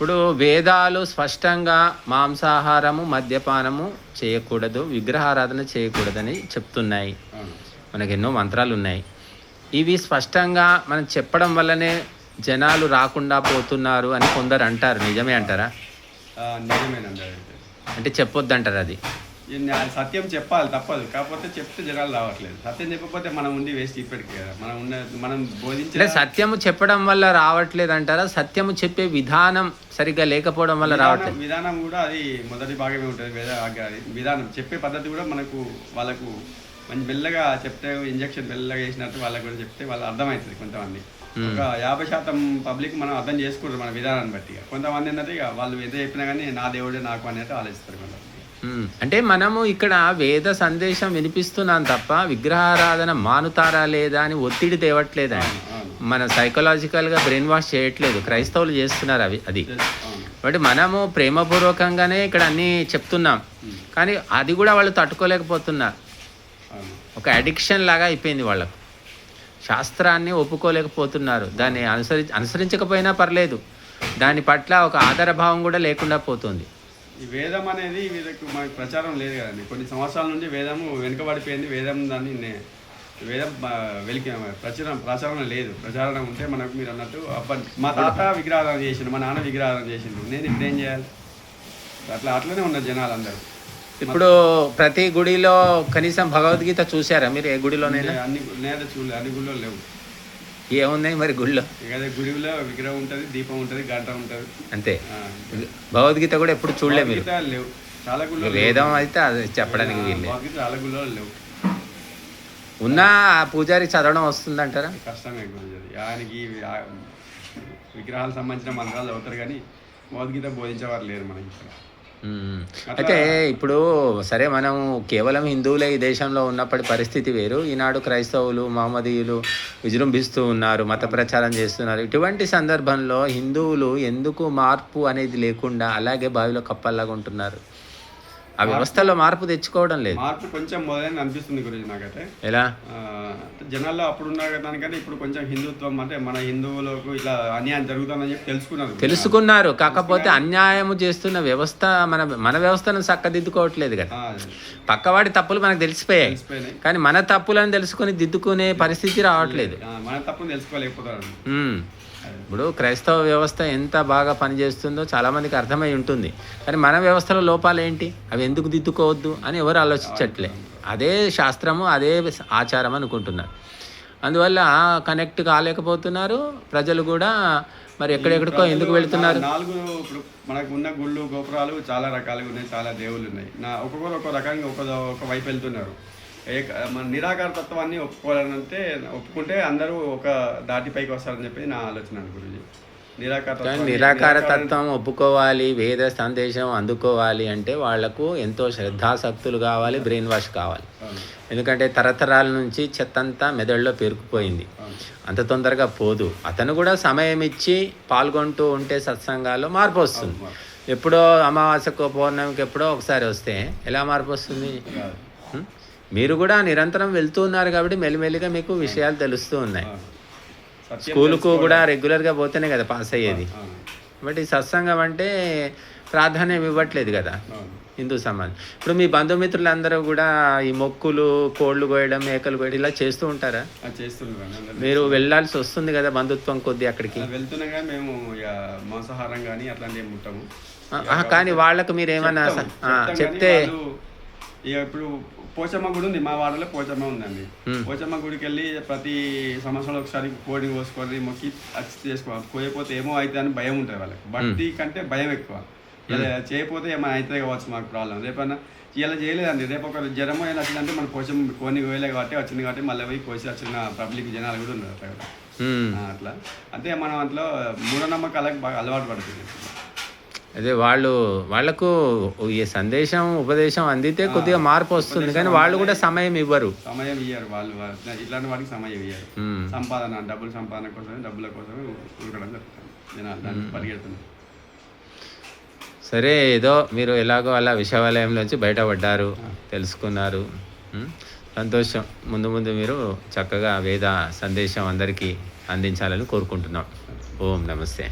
ఇప్పుడు వేదాలు స్పష్టంగా మాంసాహారము మద్యపానము చేయకూడదు విగ్రహారాధన చేయకూడదని చెప్తున్నాయి. మనకు ఎన్నో మంత్రాలు ఉన్నాయి. ఇవి స్పష్టంగా మనం చెప్పడం వల్లనే జనాలు రాకుండా పోతున్నారు అని కొందరు అంటారు. నిజమే అంటారా? నిజమేనండి అంటే చెప్పొద్దు అంటారు అది. సత్యం చెప్పాలి తప్పదు. కాకపోతే చెప్తే జనాలు రావట్లేదు. సత్యం చెప్పకపోతే మనం ఉండి వేస్ట్ ఇప్పటికి కదా. మనం ఉన్న మనం బోధించే సత్యము చెప్పడం వల్ల రావట్లేదు అంటారా? సత్యము చెప్పే విధానం సరిగ్గా లేకపోవడం వల్ల రావట్లేదు. విధానం- కూడా అది మొదటి భాగమే ఉంటుంది. విధానం చెప్పే పద్ధతి కూడా మనకు వాళ్ళకు మంచి మెల్లగా చెప్తే ఇంజక్షన్ మెల్లగా వేసినట్టు వాళ్ళకు కూడా చెప్తే వాళ్ళు అర్థమవుతుంది కొంతమంది. ఒక యాభై శాతం పబ్లిక్ మనం అర్థం చేసుకుంటారు మన విధానాన్ని బట్టి. కొంతమంది ఏంటంటే ఇక వాళ్ళు ఎంత చెప్పినా కానీ నా దేవుడే నాకు అనేది ఆలోచిస్తారు. అంటే మనము ఇక్కడ వేద సందేశం వినిపిస్తున్నాం తప్ప విగ్రహారాధన మానుతారా లేదా అని ఒత్తిడి తేవట్లేదా అవును మన సైకలాజికల్గా బ్రెయిన్ వాష్ చేయట్లేదు. క్రైస్తవులు చేస్తున్నారు అవి అది. కాబట్టి మనము ప్రేమపూర్వకంగానే ఇక్కడ అన్నీ చెప్తున్నాం. కానీ అది కూడా వాళ్ళు తట్టుకోలేకపోతున్నారు. ఒక అడిక్షన్ లాగా అయిపోయింది వాళ్ళకు. శాస్త్రాన్ని ఒప్పుకోలేకపోతున్నారు. దాన్ని అనుసరి అనుసరించకపోయినా పర్లేదు. దాని పట్ల ఒక ఆధారభావం కూడా లేకుండా పోతుంది. ఈ వేదం అనేది వీళ్ళకు మనకు ప్రచారం లేదు కదండి. కొన్ని సంవత్సరాల నుండి వేదము వెనుకబడిపోయింది. వేదం దాన్ని వేదం వెలికి ప్రచారం ప్రచారం లేదు. ప్రచారం ఉంటే మనకు మీరు అన్నట్టు అబ్బా మా తాత విగ్రహారాధన చేసిండు మా నాన్న విగ్రహారాధన చేసిండు. నేను ఇప్పుడు ఏం చేయాలి? అట్లా అట్లనే ఉన్నారు జనాలు అందరూ ఇప్పుడు ప్రతి గుడిలో కనీసం భగవద్గీత చూసారా మీరు? ఏ గుడిలోనైనా? అన్ని నేత చూడలేదు అన్ని గుళ్ళో లేవు. ఏమున్నాయి మరి గుడిలో గుడిలో విగ్రహం ఉంటుంది దీపం ఉంటుంది గంట ఉంటుంది. అంతే. భగవద్గీత కూడా ఎప్పుడు చూడలే మీరు? చాలా గుళ్ళో వేదం అయితే అది చెప్పడానికి వీళ్ళే చాలా గుళ్ళో లేవు. ఉన్నా ఆ పూజారి చదవడం వస్తుందంటారా? కష్టమే గురించి ఆయనకి విగ్రహాలకు సంబంధించిన మంత్రాలు చదువుతారు కానీ భగవద్గీత బోధించేవారు లేరు మనకి ఇక్కడ. అయితే ఇప్పుడు సరే మనం కేవలం హిందువులే ఈ దేశంలో ఉన్నప్పటి పరిస్థితి వేరు. ఈనాడు క్రైస్తవులు మహమ్మదీయులు విజృంభిస్తూ ఉన్నారు మత ప్రచారం చేస్తున్నారు. ఇటువంటి సందర్భంలో హిందువులు ఎందుకు మార్పు అనేది లేకుండా అలాగే బావిలో కప్పల్లాగా ఉంటున్నారు? ఆ వ్యవస్థలో మార్పు తెచ్చుకోవడం లేదు. మార్పు కొంచెం మొదలైన అనిపిస్తుంది గురించి నాకైతే. ఎలా? జనాల్లో అప్పుడున్న దానికంటే ఇప్పుడు కొంచెం హిందుత్వం అంటే మన హిందువులకు ఇట్లా అన్యాయం జరుగుతుందని చెప్పి తెలుసుకున్నారు తెలుసుకున్నారు. కాకపోతే అన్యాయము చేస్తున్న వ్యవస్థ మన మన వ్యవస్థను చక్కదిద్దుకోవట్లేదు కదా. పక్కవాడి తప్పులు మనకు తెలిసిపోయాయి. కానీ మన తప్పులను తెలుసుకొని దిద్దుకునే పరిస్థితి రావట్లేదు. మన తప్పును తెలుసుకోలేకపోతారు. ఇప్పుడు క్రైస్తవ వ్యవస్థ ఎంత బాగా పనిచేస్తుందో చాలామందికి అర్థమై ఉంటుంది. కానీ మన వ్యవస్థలో లోపాలు ఏంటి? అవి ఎందుకు దిద్దుకోవద్దు అని ఎవరు ఆలోచించట్లే. అదే శాస్త్రము అదే ఆచారం అనుకుంటున్నారు. అందువల్ల కనెక్ట్ కాలేకపోతున్నారు. ప్రజలు కూడా మరి ఎక్కడెక్కడికో ఎందుకు వెళుతున్నారు? నాలుగు ఇప్పుడు మనకు ఉన్న గుళ్ళు గోపురాలు చాలా రకాలుగా ఉన్నాయి చాలా దేవుళ్ళు ఉన్నాయి. నా ఒక్కొక్కరు ఒక రకంగా ఒక ఒక వైపు వెళ్తున్నారు. ఏక మన నిరాకార తత్వాన్ని ఒప్పుకోవాలంటే ఒప్పుకుంటే అందరూ ఒక దాటిపైకి వస్తారని చెప్పి నా ఆలోచన గురించి నిరాకార తత్వం ఒప్పుకోవాలి వేద సందేశం అందుకోవాలి అంటే వాళ్ళకు ఎంతో శ్రద్ధాసక్తులు కావాలి బ్రెయిన్ వాష్ కావాలి ఎందుకంటే తరతరాల నుంచి చెత్తంతా మెదడులో పేరుకుపోయింది. అంత తొందరగా పోదు. అతను కూడా సమయం ఇచ్చి పాల్గొంటూ ఉంటే సత్సంగాల్లో మార్పు వస్తుంది. ఎప్పుడో అమావాస్యకో పౌర్ణమికి ఎప్పుడో ఒకసారి వస్తే ఎలా మార్పు వస్తుంది? మీరు కూడా నిరంతరం వెళ్తూ ఉన్నారు కాబట్టి మెల్లిమెల్లిగా మీకు విషయాలు తెలుస్తూ ఉన్నాయి. స్కూలుకు కూడా రెగ్యులర్గా పోతేనే కదా పాస్ అయ్యేది. బట్ ఈ సత్సంగం అంటే ప్రాధాన్యం ఇవ్వట్లేదు కదా. హిందూ సమాజం. ఇప్పుడు మీ బంధుమిత్రులందరూ కూడా ఈ మొక్కులు కోళ్ళు కోయడం మేకలు కోయడం ఇలా చేస్తూ ఉంటారా. మీరు వెళ్ళాల్సి వస్తుంది కదా బంధుత్వం కొద్ది అక్కడికి. కానీ మేము ఇక మాంసాహారం కానీ అట్లాంటివి వాళ్ళకు మీరు ఏమన్నా చెప్తాం, ఇప్పుడు పోచమ్మ గుడి ఉంది మా వాడలో పోచమ్మ ఉందండి. పోచమ్మ గుడికి వెళ్ళి ప్రతి సంవత్సరంలో ఒకసారి కోడి కోసుకొని మొక్కి చేసుకోవాలి కోయపోతే ఏమో అవుతుంది అని భయం ఉంటుంది వాళ్ళకి. భక్తి కంటే భయం ఎక్కువ. ఇలా చేయకపోతే ఏమైనా అవుతుంది కావచ్చు మాకు ప్రాబ్లం. రేపన్నా ఇలా చేయలేదండి. రేపు ఒక జ్వరమో ఏమైనా వచ్చిందంటే మన పోచమ్మ కోని కోయలే కాబట్టి వచ్చింది కాబట్టి మళ్ళీ పోయి కోసి వచ్చిన పబ్లిక్ జనాలు కూడా ఉన్నారు ఆ, అట్లా. అంటే మనం అట్లా మూఢనమ్మకాలకు బాగా అలవాటు పడుతుంది. అదే వాళ్ళు వాళ్ళకు ఈ సందేశం ఉపదేశం అందితే కొద్దిగా మార్పు వస్తుంది. కానీ వాళ్ళు కూడా సమయం ఇవ్వరు. సమయం ఇయ్యారు వాళ్ళు ఇట్లాంటి వాటికి సమయం ఇయ్యారు. సంపాదన డబ్బుల సంపాదన కోసమే డబ్బుల కోసమే జరుగుతుంది. పరిగెడుతున్నారు సరే ఏదో మీరు ఎలాగో అలా విశ్వవిద్యాలయంలోంచి బయటపడ్డారు తెలుసుకున్నారు. సంతోషం. ముందు ముందు మీరు చక్కగా వేద సందేశం అందరికీ అందించాలని కోరుకుంటున్నాం. ఓం నమస్తే.